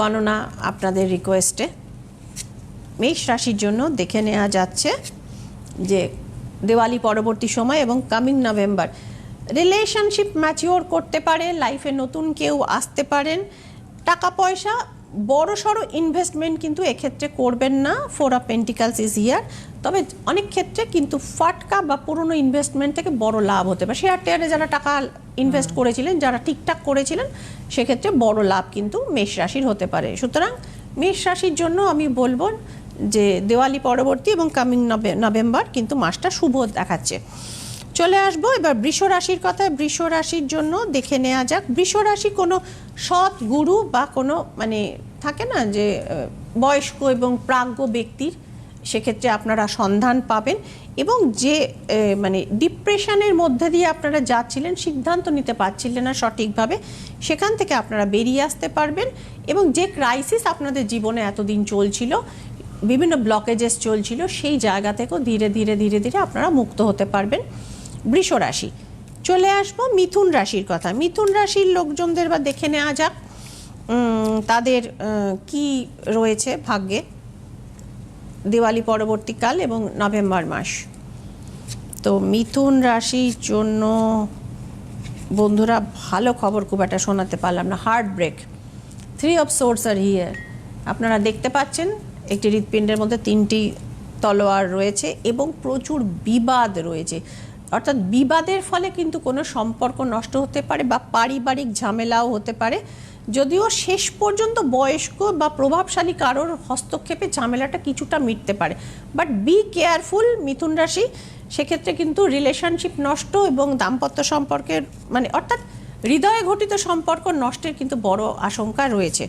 গণনা আপনাদের রিকোয়েস্টে মেষ রাশির জন্য দেখে নেওয়া যাচ্ছে যে দেওয়ালি পরবর্তী সময় এবং কামিং নভেম্বর রিলেশনশিপ ম্যাচিওর করতে পারে লাইফে নতুন কেউ আসতে পারেন। টাকা পয়সা বড় সড়ো ইনভেস্টমেন্ট কিন্তু এক্ষেত্রে করবেন না। Four of pentacles is year তবে অনেক ক্ষেত্রে কিন্তু ফাটকা বা পুরনো ইনভেস্টমেন্ট থেকে বড় লাভ হতে পারে। শেয়ার টেয়ারে যারা টাকা ইনভেস্ট করেছিলেন যারা ঠিকঠাক করেছিলেন সেক্ষেত্রে বড় লাভ কিন্তু মেষ রাশির হতে পারে। সুতরাং মেষ রাশির জন্য আমি বলব যে দেওয়ালি পরবর্তী এবং কামিং নভেম্বর কিন্তু মাসটা শুভ দেখাচ্ছে। চলে আসব। এবার বৃষ রাশির কথা বৃষ রাশির জন্য দেখে নেওয়া যাক। বৃষ রাশি কোনো সৎ গুরু বা কোনো মানে থাকে না যে বয়স্ক এবং প্রাজ্ঞ ব্যক্তির সেক্ষেত্রে আপনারা সন্ধান পাবেন এবং যে মানে ডিপ্রেশনের মধ্যে দিয়ে আপনারা যাচ্ছিলেন, সিদ্ধান্ত নিতে পারছিলেন না সঠিকভাবে, সেখান থেকে আপনারা বেরিয়ে আসতে পারবেন এবং যে ক্রাইসিস আপনাদের জীবনে এতদিন চলছিল, বিভিন্ন ব্লকেজেস চলছিল, সেই জায়গা থেকেও ধীরে ধীরে ধীরে ধীরে আপনারা মুক্ত হতে পারবেন। বৃষ রাশি। চলে আসব মিথুন রাশির কথা। মিথুন রাশির লোকজনদের বা দেখে নেওয়া যাক তাদের কি রয়েছে ভাগ্যে। দিওয়ালি পরবর্তীকাল এবং নভেম্বর মাস। তো মিথুন রাশির জন্য বন্ধুরা, ভালো খবর খুব একটা শোনাতে পারলাম না। Heart break three of swords are here আপনারা দেখতে পাচ্ছেন, একটি হৃৎপিণ্ডের মধ্যে তিনটি তলোয়ার রয়েছে এবং প্রচুর বিবাদ রয়েছে। অর্থাৎ বিবাদের ফলে কিন্তু কোনো সম্পর্ক নষ্ট হতে পারে বা পারিবারিক ঝামেলাও হতে পারে। যদিও শেষ পর্যন্ত বয়স্ক বা প্রভাবশালী কারোর হস্তক্ষেপে ঝামেলাটা কিছুটা মিটতে পারে। বাট বি কেয়ারফুল মিথুন রাশি, সেক্ষেত্রে কিন্তু রিলেশনশিপ নষ্ট এবং দাম্পত্য সম্পর্কের মানে অর্থাৎ হৃদয়ে ঘটিত সম্পর্ক নষ্টের কিন্তু বড় আশঙ্কা রয়েছে।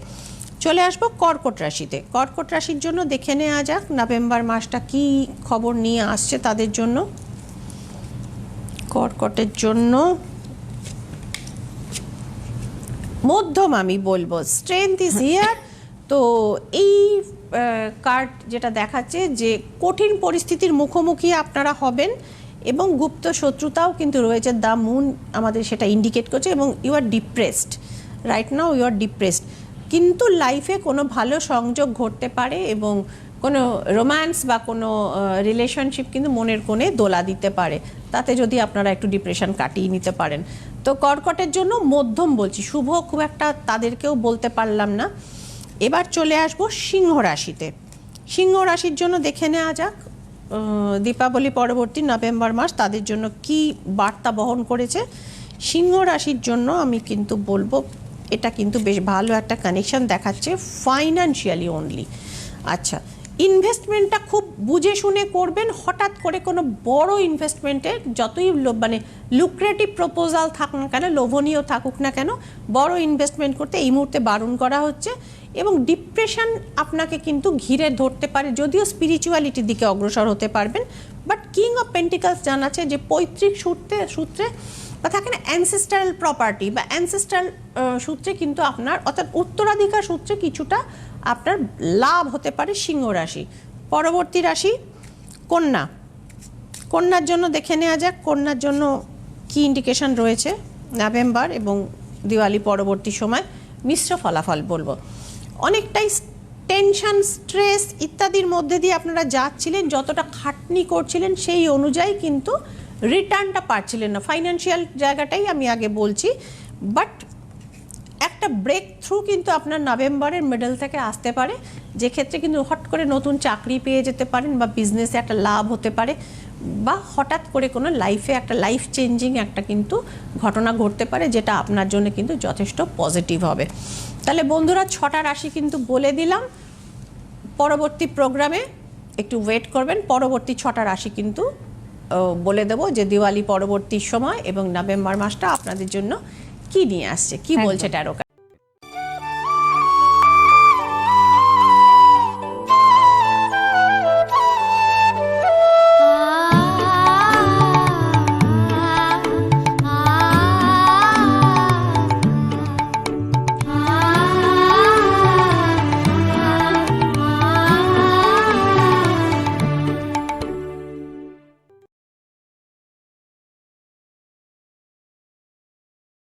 চলে আসব কর্কট রাশিতে। কর্কট রাশির জন্য দেখে নেওয়া যাক, নভেম্বর মাসটা কি খবর নিয়ে আসছে তাদের জন্য। কর্কটের জন্য মধ্যম আমি বলব। স্ট্রেংথ ইজ হিয়ার তো এই কার্ড যেটা দেখাচ্ছে যে কঠিন পরিস্থিতির মুখোমুখি আপনারা হবেন এবং গুপ্ত শত্রুতাও কিন্তু রয়েছে। দ্য মুন আমাদের সেটা ইন্ডিকেট করছে এবং you are depressed right now you are depressed কিন্তু লাইফে কোনো ভালো সংযোগ ঘটতে পারে এবং কোনো রোম্যান্স বা কোনো রিলেশনশিপ কিন্তু মনের কোণে দোলা দিতে পারে। তাতে যদি আপনারা একটু ডিপ্রেশন কাটিয়ে নিতে পারেন। তো কর্কটের জন্য মধ্যম বলছি, শুভ খুব একটা তাদেরকেও বলতে পারলাম না। এবার চলে আসব সিংহ রাশিতে। সিংহ রাশির জন্য দেখে নেওয়া যাক দীপাবলি পরবর্তী নভেম্বর মাস তাদের জন্য কি বার্তা বহন করেছে। সিংহ রাশির জন্য আমি কিন্তু বলব, এটা কিন্তু বেশ ভালো একটা কানেকশন দেখাচ্ছে ফাইন্যান্সিয়ালি অনলি আচ্ছা ইনভেস্টমেন্টটা খুব বুঝে শুনে করবেন, হঠাৎ করে কোনো বড় ইনভেস্টমেন্টের যতই মানে লুক্রেটিভ প্রপোজাল থাক না কেন, লোভনীয় থাকুক না কেন, বড় ইনভেস্টমেন্ট করতে এই মুহূর্তে বারণ করা হচ্ছে এবং ডিপ্রেশন আপনাকে কিন্তু ঘিরে ধরতে পারে, যদিও স্পিরিচুয়ালিটির দিকে অগ্রসর হতে পারবেন। বাট কিং অফ পেন্টিকালস জানাচ্ছে যে পৈতৃক সূত্রে সূত্রে বা থাকে না অ্যানসেস্টারাল প্রপার্টি বা অ্যানসেস্টারাল সূত্রে কিন্তু আপনার, অর্থাৎ উত্তরাধিকার সূত্রে কিছুটা আপনার লাভ হতে পারে সিংহ রাশি। পরবর্তী রাশি, কন্যা। কন্যার জন্য দেখে নেওয়া যাক, কন্যার জন্য কি ইন্ডিকেশন রয়েছে। নভেম্বর এবং দিওয়ালি পরবর্তী সময় মিশ্র ফলাফল বলব। অনেকটাই টেনশন স্ট্রেস ইত্যাদির মধ্যে দিয়ে আপনারা যাচ্ছিলেন, যতটা খাটনি করছিলেন সেই অনুযায়ী কিন্তু রিটার্নটা পাচ্ছিলেন না। ফাইন্যান্সিয়াল জায়গাটাই আমি আগে বলছি বাট একটা ব্রেক থ্রু কিন্তু আপনার নভেম্বরের মিডল থেকে আসতে পারে। যে ক্ষেত্রে কিন্তু হট করে নতুন চাকরি পেয়ে যেতে পারেন বা বিজনেসে একটা লাভ হতে পারে বা হঠাৎ করে কোনো লাইফে একটা লাইফ চেঞ্জিং একটা কিন্তু ঘটনা ঘটতে পারে যেটা আপনার জন্য কিন্তু যথেষ্ট পজিটিভ হবে। তাহলে বন্ধুরা, ছটা রাশি কিন্তু বলে দিলাম। পরবর্তী প্রোগ্রামে একটু ওয়েট করবেন। পরবর্তী ছটা রাশি কিন্তু বলে দেবো যে দিওয়ালি পরবর্তী সময় এবং নভেম্বর মাসটা আপনাদের জন্য কি নিয়ে আসছে? কি বলছে ট্যারো